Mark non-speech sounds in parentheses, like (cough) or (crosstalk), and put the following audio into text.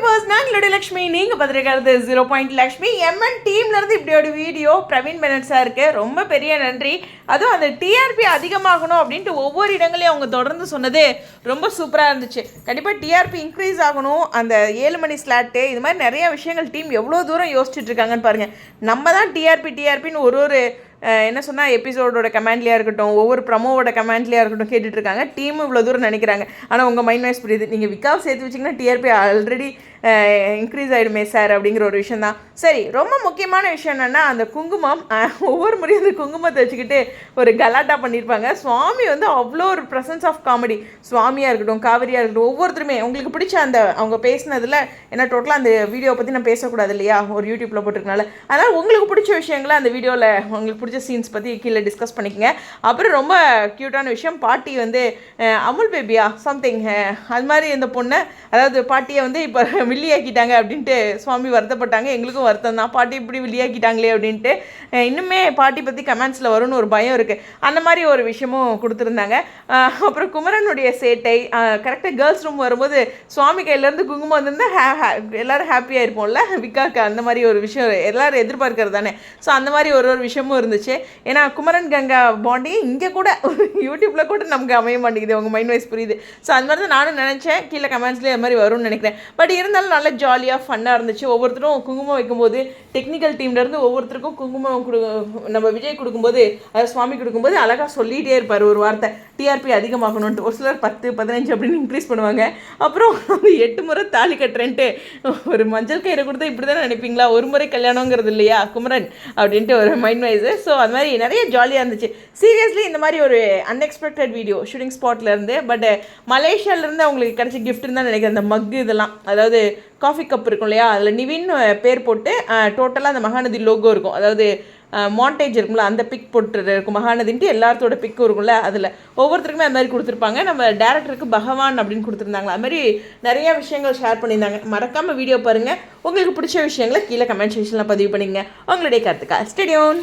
Viewers நான் உங்களுடைய லக்ஷ்மி நீங்கள் பார்த்துருக்கிறது ஜீரோ பாயிண்ட் லக்ஷ்மி எம்என் டீம்லேருந்து இப்படி ஒரு வீடியோ பிரவீன் பெனட் சாருக்கு ரொம்ப பெரிய நன்றி. அதுவும் அந்த டிஆர்பி அதிகமாகணும் அப்படின்ட்டு ஒவ்வொரு இடங்களையும் அவங்க தொடர்ந்து சொன்னது ரொம்ப சூப்பராக இருந்துச்சு. கண்டிப்பாக டிஆர்பி இன்க்ரீஸ் ஆகணும். அந்த ஏழு மணி ஸ்லாட்டு இது மாதிரி நிறைய விஷயங்கள் டீம் எவ்வளோ தூரம் யோசிச்சுட்டு இருக்காங்கன்னு பாருங்கள் நம்ம தான் டிஆர்பி டிஆர்பின்னு ஒரு ஒரு என்ன சொன்னால் எபிசோடோட கமெண்ட்லேயே இருக்கட்டும் ஒவ்வொரு ப்ரமோவோட கமெண்ட்லேயே இருக்கட்டும் கேட்டுட்ருக்காங்க டீமும் இவ்வளோ தூரம் நினைக்கிறாங்க. ஆனால் உங்கள் மைண்ட் வாய்ஸ் புரியுது. நீங்கள் விக்காவை சேர்த்து வச்சிங்கன்னா டிஆர்பி ஆல்ரெடி இன்க்ரீஸ் ஆகிடுமே சார் அப்படிங்கிற ஒரு விஷயம் தான் சரி ரொம்ப முக்கியமான விஷயம் என்னென்னா அந்த குங்குமம் ஒவ்வொரு முறையும் அந்த குங்குமத்தை வச்சுக்கிட்டு ஒரு கலாட்டா பண்ணியிருப்பாங்க சுவாமி வந்து அவ்வளோ ஒரு ப்ரெசன்ஸ் ஆஃப் காமெடி சுவாமியாக இருக்கட்டும் காவிரியாக இருக்கட்டும் ஒவ்வொருத்தருமே. உங்களுக்கு பிடிச்ச அந்த அவங்க பேசினதில் ஏன்னா டோட்டலாக அந்த வீடியோவை பற்றி நான் பேசக்கூடாது இல்லையா? ஒரு யூடியூப்பில் போட்டிருக்கனால. அதனால் உங்களுக்கு பிடிச்ச விஷயங்களை அந்த வீடியோவில் உங்களுக்கு பிடிச்ச சீன்ஸ் பற்றி கீழே டிஸ்கஸ் பண்ணிக்கங்க. அப்புறம் ரொம்ப க்யூட்டான விஷயம் பாட்டி வந்து அமுல் பேபியா சம்திங் அது மாதிரி இந்த பொண்ணை அதாவது பாட்டியை வந்து இப்போ வில்லியாக்கிட்டாங்க அப்படின்ட்டு சுவாமி வருத்தப்பட்டாங்க. எங்களுக்கும் வருத்தம் தான். பாட்டி இப்படி வில்லியாக்கிட்டாங்களே அப்படின்ட்டு. இன்னுமே பாட்டி பற்றி கமெண்ட்ஸில் வரும்னு ஒரு பயம் இருக்குது அந்த மாதிரி ஒரு விஷயமும் கொடுத்துருந்தாங்க. அப்புறம் குமரனுடைய சேட்டை கரெக்டாக கேர்ள்ஸ் ரூம் வரும்போது சுவாமி கையிலேருந்து குங்குமம் வந்திருந்தா ஹே ஹே எல்லோரும் ஹாப்பியாக இருப்போம்ல. விக்காக்கு அந்த மாதிரி ஒரு விஷயம் எல்லோரும் எதிர்பார்க்கறது தானே. ஸோ அந்த மாதிரி ஒரு ஒரு விஷயமும் இருந்துச்சு. ஏன்னா குமரன் கங்கா பாண்டி இங்கே கூட (laughs) யூடியூப்பில் கூட நமக்கு அமைய மாட்டேங்குது. உங்கள் மைண்ட் வைஸ் புரியுது. ஸோ அந்த மாதிரி தான் நானும் நினச்சேன். கீழே கமெண்ட்ஸ்லேயே அது மாதிரி வரும்னு நினைக்கிறேன். பட் இருந்தால் இருந்தாலும் நல்ல ஜாலியாக ஃபன்னாக இருந்துச்சு. ஒவ்வொருத்தரும் குங்குமம் வைக்கும்போது டெக்னிக்கல் டீம்லேருந்து ஒவ்வொருத்தருக்கும் குங்குமம் கொடு நம்ம விஜய் கொடுக்கும்போது அது சுவாமி கொடுக்கும்போது அழகாக சொல்லிகிட்டே இருப்பார். ஒரு வார்த்தை டிஆர்பி அதிகமாகணுன்ட்டு ஒரு சிலர் பத்து பதினஞ்சு அப்படின்னு இன்க்ரீஸ் பண்ணுவாங்க. அப்புறம் வந்து எட்டு முறை தாலி கட்டுறேன்ட்டு. ஒரு மஞ்சள் கயிறு கொடுத்தா இப்படி தானே நினைப்பீங்களா? ஒரு முறை கல்யாணங்கிறது இல்லையா? குமரன் அப்படின்ட்டு ஒரு மைண்ட் வைஸு ஸோ அது மாதிரி நிறைய ஜாலியாக இருந்துச்சு. சீரியஸ்லி இந்த மாதிரி ஒரு அன்எக்ஸ்பெக்டட் வீடியோ ஷூட்டிங் ஸ்பாட்லேருந்து பட் மலேசியாவிலேருந்து அவங்களுக்கு கிடச்ச கிஃப்ட்னு தான் நினைக்கிறேன். அந்த மக்கு இதெல்லாம். அதாவது காஃபி கப் இருக்கும் இல்லையா? அதில் நிவின் பேர் போட்டு டோட்டலாக அந்த மகாநதி லோகோ இருக்கும். அதாவது மாண்டேஜ் இருக்கும்ல அந்த பிக் போட்டு இருக்கும். மகாநதின்ட்டு எல்லாத்தோட பிக்கும் இருக்கும்ல அதில். ஒவ்வொருத்தருக்குமே அந்த மாதிரி கொடுத்துருப்பாங்க. நம்ம டேரக்டருக்கு பகவான் அப்படின்னு கொடுத்துருந்தாங்க. அது மாதிரி நிறைய விஷயங்கள் ஷேர் பண்ணியிருந்தாங்க. மறக்காமல் வீடியோ பாருங்கள் உங்களுக்கு பிடிச்ச விஷயங்களை கீழே கமெண்ட் செக்ஷனில் பதிவு பண்ணிங்க உங்களுடைய கருத்துக்கா ஸ்டேடியோன்